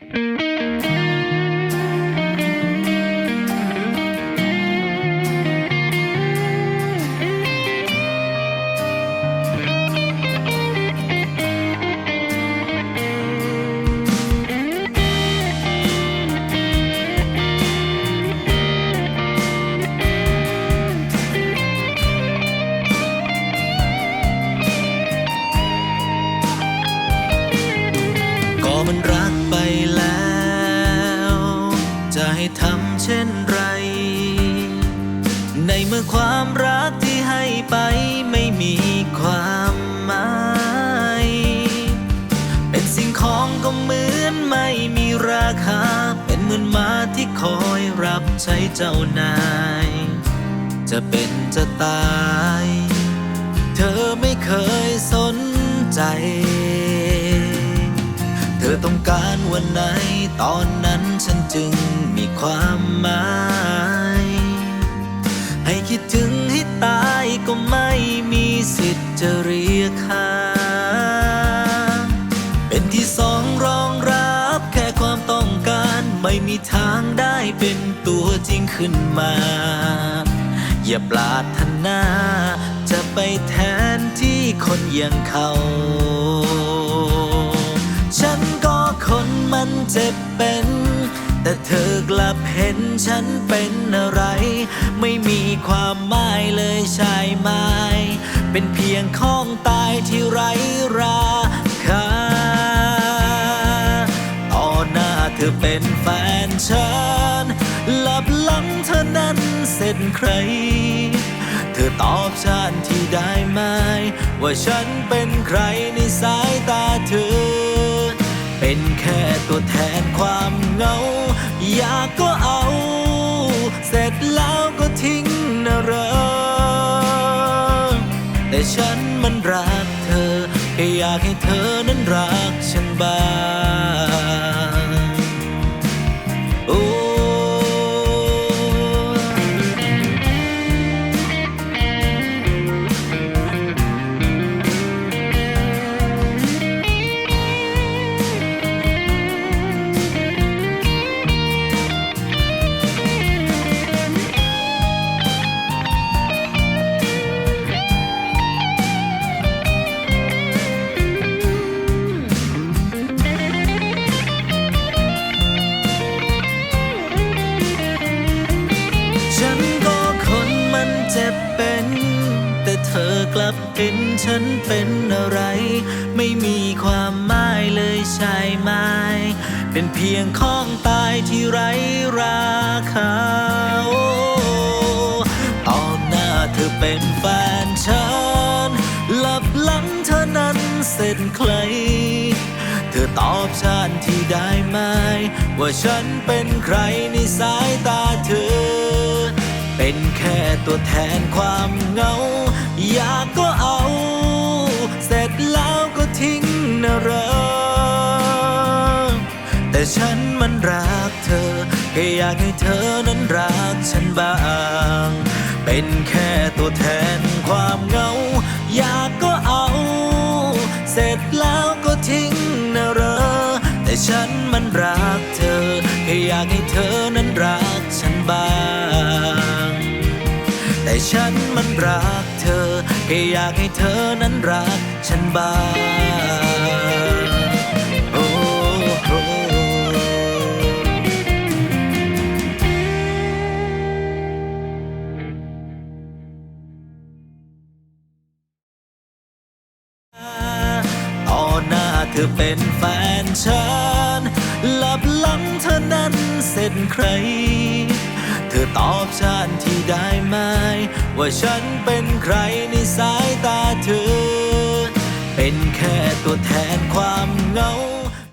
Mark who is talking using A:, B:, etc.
A: ก็ ให้ทำเช่นไร ในเมื่อความรักที่ให้ไปไม่มีความหมาย เป็นสิ่งของก็เหมือนไม่มีราคา เป็นเหมือนมาที่คอยรับใช้เจ้านาย จะเป็นจะตาย เธอไม่เคยสนใจเธอต้องการวันไหน ตอนนั้นฉันจึง ความหมาย ให้คิดถึงให้ตายก็ไม่มีสิทธิ์จะเรียกค่าเป็นที่สองรองรับแค่ความต้องการ ไม่มีทางได้เป็นตัวจริงขึ้นมา อย่าปรารถนาจะไปแทนที่คนอย่างเขาฉันก็คนมันเจ็บเป็น แต่เธอกลับเห็นฉันเป็นอะไร ไม่มีความหมายเลยใช่ไหมเป็นเพียงข้องตายที่ไร้ราคาต่อหน้าเธอเป็นแฟนฉันหลับหลังเธอนั้นเสร็จใคร เธอตอบฉันที่ได้ไหม ว่าฉันเป็นใครในสายตาเธอ เป็นแค่ตัวแทนความเหงา อยากก็เอา เสร็จแล้วก็ทิ้งนะเรอแต่ฉันมันรักเธอแค่อยากให้เธอนั้นรักฉันบ้าง จ็บเป็น แต่เธอกลับเห็นฉันเป็นอะไร ไม่มีความหมายเลยใช่ไหมเป็นเพียงของตายที่ไร้ราคาตอนหน้าเธอเป็นแฟนฉันหลับหลังเธอนั้นเสร็จใคร เธอตอบฉันที่ได้ไหม ว่าฉันเป็นใครในสายตาเธอ เป็น แค่ตัวแทนความเหงา อยากก็เอา เสร็จแล้วก็ทิ้งนะเหรอแต่ฉันมันรักเธอแค่อยากให้เธอนั้นรักฉันบ้าง เป็นแค่ตัวแทนความเหงา อยากก็เอา เสร็จแล้วก็ทิ้งนะเหรอแต่ฉันมันรักเธอแค่อยากให้เธอนั้นรักฉันบ้าง แต่ฉันมันรักเธอ แค่อยากให้เธอนั้นรักฉันบ้างโอ้โหต่อหน้าเธอเป็นแฟนฉันหลับหลังเธอนั้นเสร็จใคร เธอตอบฉันที่ได้ ว่าฉันเป็นใครในสายตาเธอ เป็นแค่ตัวแทนความเหงา